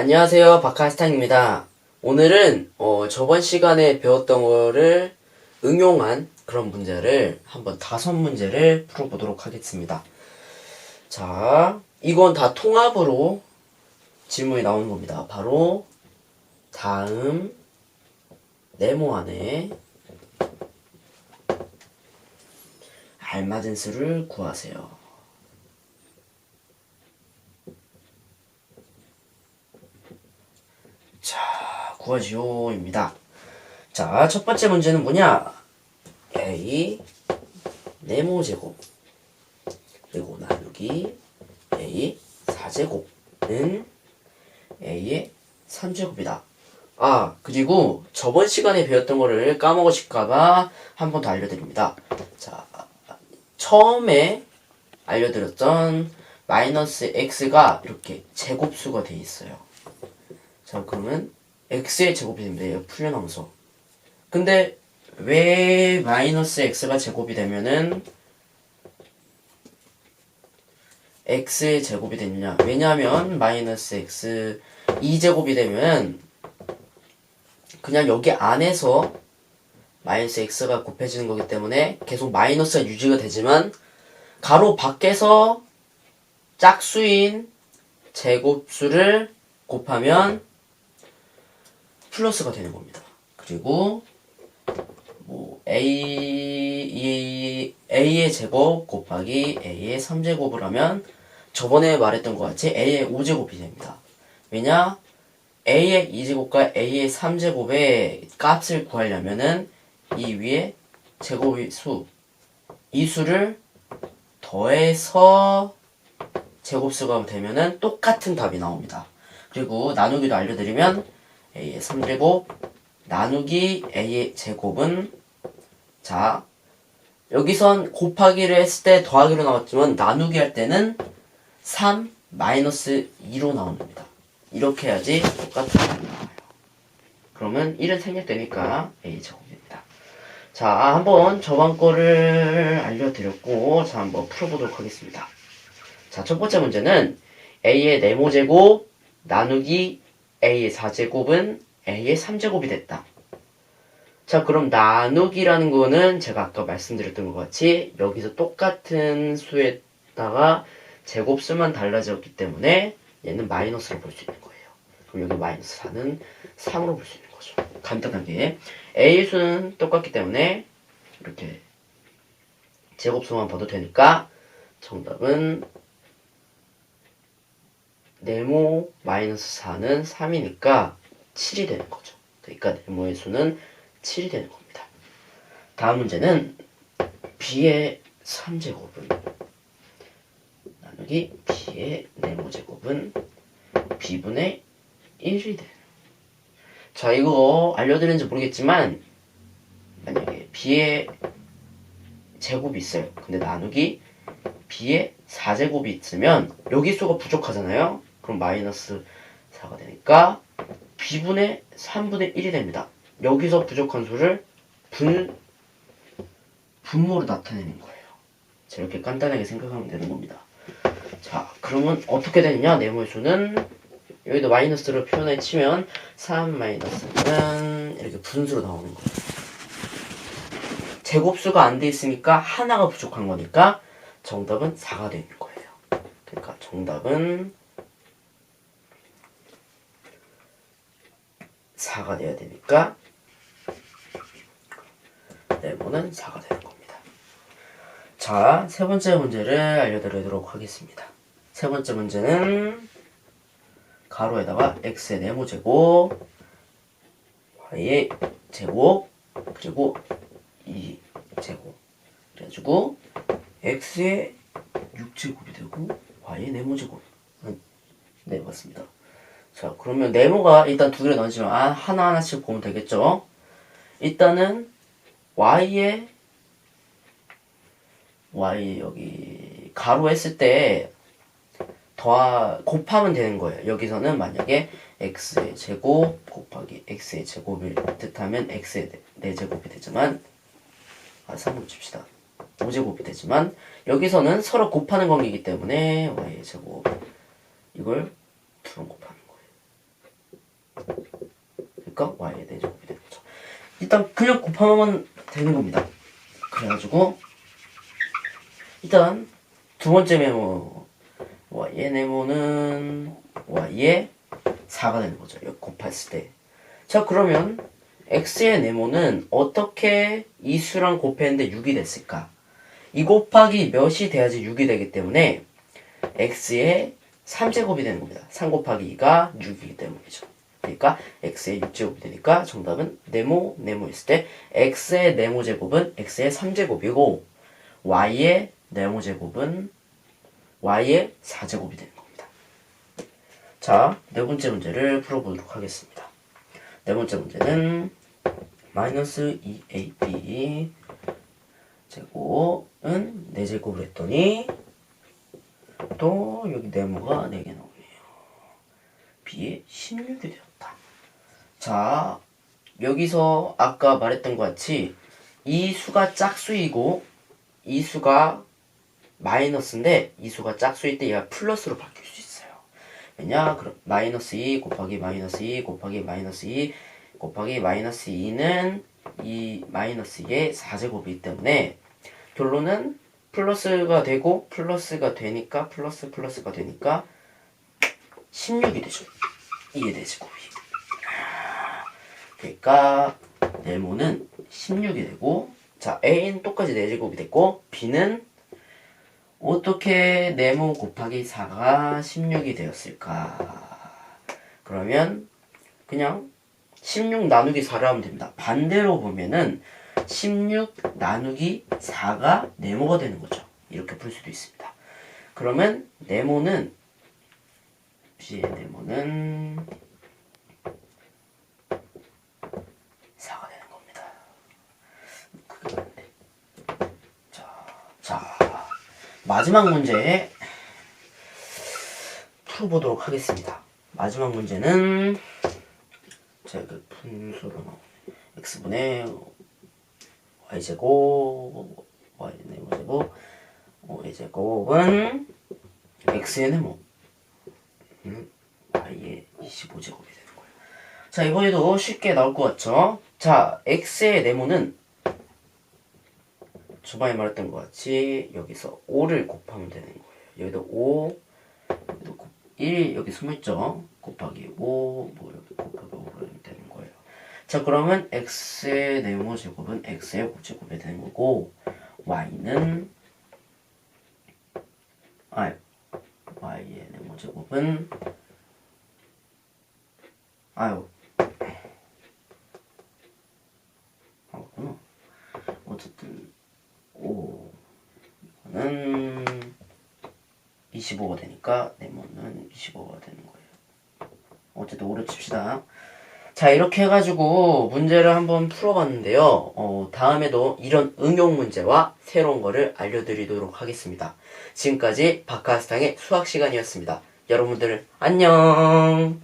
안녕하세요. 바카스탄입니다. 오늘은 어, 저번 시간에 배웠던 거를 응용한 그런 문제를 한번 다섯 문제를 풀어보도록 하겠습니다. 자, 이건 다 통합으로 질문이 나오는 겁니다. 바로 다음 네모 안에 알맞은 수를 구하세요. 자, 구하지요입니다. 자, 첫 번째 문제는 뭐냐? A 네모 제곱 그리고 나누기 A 4제곱은 A의 3제곱이다. 아, 그리고 저번 시간에 배웠던 거를 까먹으실까봐 한 번 더 알려드립니다. 자, 처음에 알려드렸던 마이너스 x가 이렇게 제곱수가 돼 있어요. 자, 그러면 x의 제곱이 됩니다. 풀려나면서. 근데 왜 마이너스 x가 제곱이 되면은 x의 제곱이 되느냐? 왜냐하면 마이너스 x 2제곱이 되면 그냥 여기 안에서 마이너스 x가 곱해지는 거기 때문에 계속 마이너스가 유지가 되지만 가로 밖에서 짝수인 제곱수를 곱하면 플러스가 되는 겁니다. 그리고 뭐 a 이 a의 제곱 곱하기 a의 3제곱을 하면 저번에 말했던 것 같이 a의 5제곱이 됩니다. 왜냐? a의 2제곱과 a의 3제곱의 값을 구하려면은 이 위에 제곱의 수, 이 수를 더해서 제곱수가 되면은 똑같은 답이 나옵니다. 그리고 나누기도 알려드리면 a의 3제곱 나누기 a의 제곱은 자 여기선 곱하기를 했을 때 더하기로 나왔지만 나누기 할 때는 3 마이너스 2로 나옵니다. 이렇게 해야지 똑같은 답이 나와요. 그러면 1은 생략되니까 a 제곱입니다. 자 한번 저번 거를 알려드렸고 자 한번 풀어보도록 하겠습니다. 자 첫 번째 문제는 a의 네모제곱 나누기 a의 4제곱은 a의 3제곱이 됐다. 자, 그럼 나누기라는 거는 제가 아까 말씀드렸던 것 같이 여기서 똑같은 수에다가 제곱수만 달라졌기 때문에 얘는 마이너스로 볼 수 있는 거예요. 그럼 여기 마이너스 4는 3으로 볼 수 있는 거죠. 간단하게. A의 수는 똑같기 때문에 이렇게 제곱수만 봐도 되니까 정답은 네모 마이너스 4는 3이니까 7이 되는 거죠. 그러니까 네모의 수는 7이 되는 겁니다. 다음 문제는 b의 3제곱은 나누기 b의 네모제곱은 b분의 1이 되는 자 이거 알려드렸는지 모르겠지만 만약에 b의 제곱이 있어요. 근데 나누기 b의 4제곱이 있으면 여기 수가 부족하잖아요. 그럼 마이너스 4가 되니까 b분의 3분의 1이 됩니다. 여기서 부족한 수를 분, 분모로 나타내는 거예요. 자, 이렇게 간단하게 생각하면 되는 겁니다. 자, 그러면 어떻게 되느냐? 네모의 수는 여기도 마이너스로 표현해 치면 3 마이너스는 이렇게 분수로 나오는 거예요. 제곱수가 안 돼 있으니까 하나가 부족한 거니까 정답은 4가 되는 거예요. 그러니까 정답은 4가 돼야 되니까 네모는 4가 되는 겁니다. 자, 세 번째 문제를 알려드리도록 하겠습니다. 세 번째 문제는 가로에다가 x의 네모 제곱, y의 제곱, 그리고 2 제곱. 그래가지고 x의 6제곱이 되고 y의 네모 제곱. 네, 맞습니다. 자, 그러면 네모가 일단 두 개로 나뉘지만 아, 하나하나씩 보면 되겠죠? 일단은 y의 y 여기 가로 했을 때 더하 곱하면 되는 거예요. 여기서는 만약에 x의 제곱 곱하기 x의 제곱을 뜻하면 x의 네 제곱이 되지만 아, 3으로 칩시다. 5제곱이 되지만 여기서는 서로 곱하는 관계이기 때문에 y의 제곱 이걸 두번 곱하는 거예요. 그러니까 y의 4제곱이 되는 거죠. 일단 그냥 곱하면 되는 겁니다. 그래가지고 일단 두 번째 메모 y의 네모는 y의 4가 되는 거죠. 곱했을 때. 자 그러면 x의 네모는 어떻게 이 수랑 곱했는데 6이 됐을까? 이 곱하기 몇이 돼야지 6이 되기 때문에 x의 3제곱이 되는 겁니다. 3 곱하기 2가 6이기 때문이죠. 그러니까 x의 6제곱이 되니까 정답은 네모 네모였을 때 x의 네모 제곱은 x의 3제곱이고 y의 네모 제곱은 y의 4제곱이 되는 겁니다. 자, 네 번째 문제를 풀어보도록 하겠습니다. 네 번째 문제는 마이너스 2ab 제곱은 4제곱을 했더니 또 여기 네모가 4개 나오네요. b에 16이 되었다. 자, 여기서 아까 말했던 것 같이 이 수가 짝수이고 이 수가 마이너스인데 이 수가 짝수일 때 얘가 플러스로 바뀔 수 있어요. 왜냐? 그럼 마이너스 2 곱하기 마이너스 2 곱하기 마이너스 2 곱하기 마이너스 2는 이 마이너스 2의 4제곱이기 때문에 결론은 플러스가 되고 플러스가 되니까 플러스 플러스가 되니까 16이 되죠. 이게 대제곱이. 그러니까 네모는 16이 되고 자 A는 똑같이 4제곱이 됐고 B는 어떻게 네모 곱하기 4가 16이 되었을까? 그러면 그냥 16 나누기 4를 하면 됩니다. 반대로 보면은 16 나누기 4가 네모가 되는 거죠. 이렇게 풀 수도 있습니다. 그러면 네모는 B의 네모는 4가 되는 겁니다. 그게 안 돼. 자, 자, 마지막 문제 풀어보도록 하겠습니다. 마지막 문제는 제가 그 분수로 x분의 y제곱 y 네모제곱 y제곱은 x의 네모 음, y의 25제곱이 되는 거예요. 자 이번에도 쉽게 나올 것 같죠? 자 x의 네모는 주방에 말했던 것 같이 여기서 5를 곱하면 되는 거예요. 여기도 5, 여기도 곱, 1 여기 숨어있죠? 곱하기 5, 뭐 여기 곱하기 5로 되는 거예요. 자 그러면 x의 네모 제곱은 x의 5제곱이 되는 거고 y는 아 y의 네모 제곱은 아유 아 맞구나 어쨌든 5 이거는 25가 되니까 네모는 25가 되는 거예요. 어쨌든 오래 칩시다. 자 이렇게 해가지고 문제를 한번 풀어봤는데요. 어, 다음에도 이런 응용 문제와 새로운 거를 알려드리도록 하겠습니다. 지금까지 바카스탕의 수학 시간이었습니다. 여러분들 안녕.